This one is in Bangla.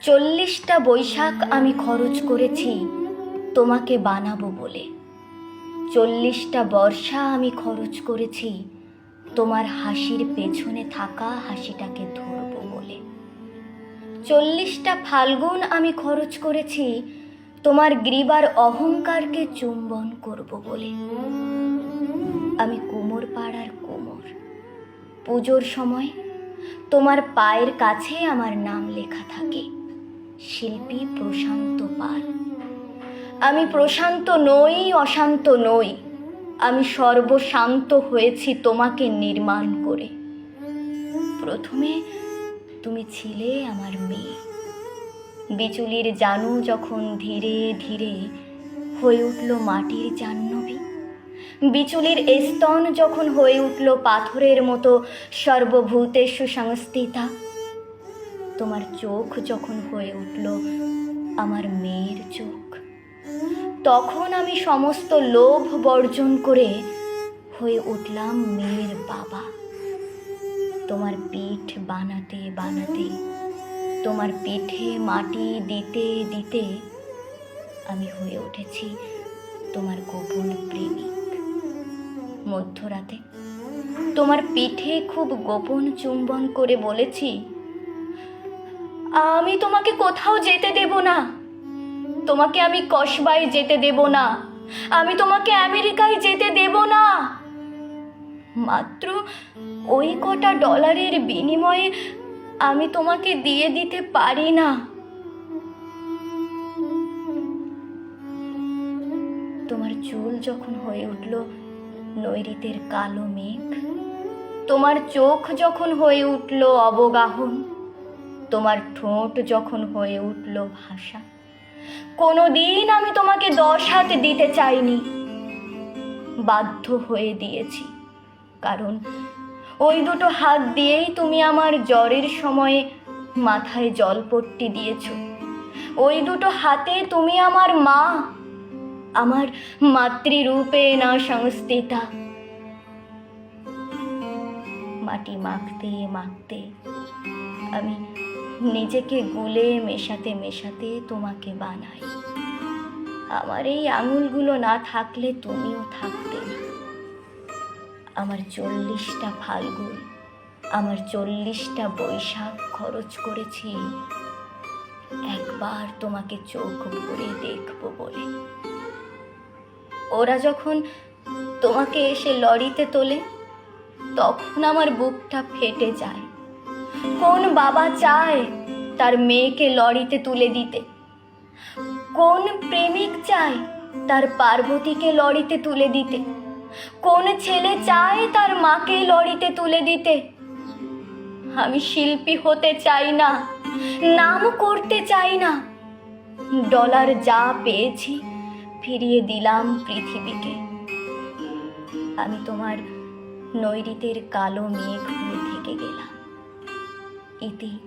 চল্লিশটা বৈশাখ আমি খরচ করেছি, তোমাকে বানাবো বলে। চল্লিশটা বর্ষা আমি খরচ করেছি, তোমার হাসির পেছনে থাকা হাসিটাকে ধরবো বলে। চল্লিশটা ফাল্গুন আমি খরচ করেছি, তোমার গ্রীবার অহংকারকে চুম্বন করব বলে। আমি কুমোর পাড়ার কুমোর। পুজোর সময় তোমার পায়ের কাছে আমার নাম লেখা থাকে। শিল্পী প্রশান্ত পাল। আমি প্রশান্ত নই, অশান্ত নই। আমি সর্বশান্ত হয়েছি তোমাকে নির্মাণ করে। প্রথমে তুমি ছিলে আমার মেয়ে। বিচুলির জানু যখন ধীরে ধীরে হয়ে উঠল মাটির জাহ্নবী। বিচুলির স্তন যখন হয়ে উঠল পাথরের মতো সর্বভূতেষু সংস্থিতা তোমার চোখ যখন হয়ে উঠল আমার মেয়ের চোখ, তখন আমি সমস্ত লোভ বর্জন করে হয়ে উঠলাম মেয়ের বাবা। তোমার পিঠ বানাতে বানাতে, তোমার পিঠে মাটি দিতে দিতে আমি হয়ে উঠেছি তোমার গোপন প্রেমিক। মধ্যরাতে তোমার পিঠে খুব গোপন চুম্বন করে বলেছি আমি তোমাকে কোথাও যেতে দেব না। তোমাকে আমি কসবায় যেতে দেব না। আমি তোমাকে আমেরিকায় যেতে দেব না। মাত্র ওই কটা ডলারের বিনিময়ে আমি তোমাকে দিয়ে দিতে পারি না। তোমার চুল যখন হয়ে উঠল নৈরিতের কালো মেঘ, তোমার চোখ যখন হয়ে উঠল অবগাহন তোমার ঠোঁট যখন হয়ে উঠল ভাষা। কোনো দিন আমি তোমাকে দশ হাত দিতে চাইনি। বাধ্য হয়ে দিয়েছি। কারণ ওই দুটো হাত দিয়েই তুমি আমার জ্বরের সময়ে মাথায় জলপট্টি দিয়েছ। ওই দুটো হাতে তুমি আমার মা, আমার মাতৃরূপে না সংস্থিতা। মাটি মাখতে মাখতে আমি নিজেকে গুলে মেশাতে মেশাতে তোমাকে বানাই। আমার এই আঙুলগুলো না থাকলে তুমিও থাকতে না। আমার চল্লিশটা ফাল্গুন, আমার চল্লিশটা বৈশাখ খরচ করেছি। একবার তোমাকে চোখ ভরে দেখব বলে। ওরা যখন তোমাকে এসে লরিতে তোলে, তখন আমার বুকটা ফেটে যায়। কোন বাবা চায় তার মেয়েকে লরিতে তুলে দিতে? কোন প্রেমিক চায় তার পার্বতীকে লরিতে তুলে দিতে? কোন ছেলে চায় তার মাকে লরিতে তুলে দিতে? আমি শিল্পী হতে চাই না, নাম করতে চাই না। ডলার যা পেয়েছি ফিরিয়ে দিলাম পৃথিবীকে। আমি তোমার নৈরিতের কালো মেঘ হয়ে থেকে গেলাম। 一滴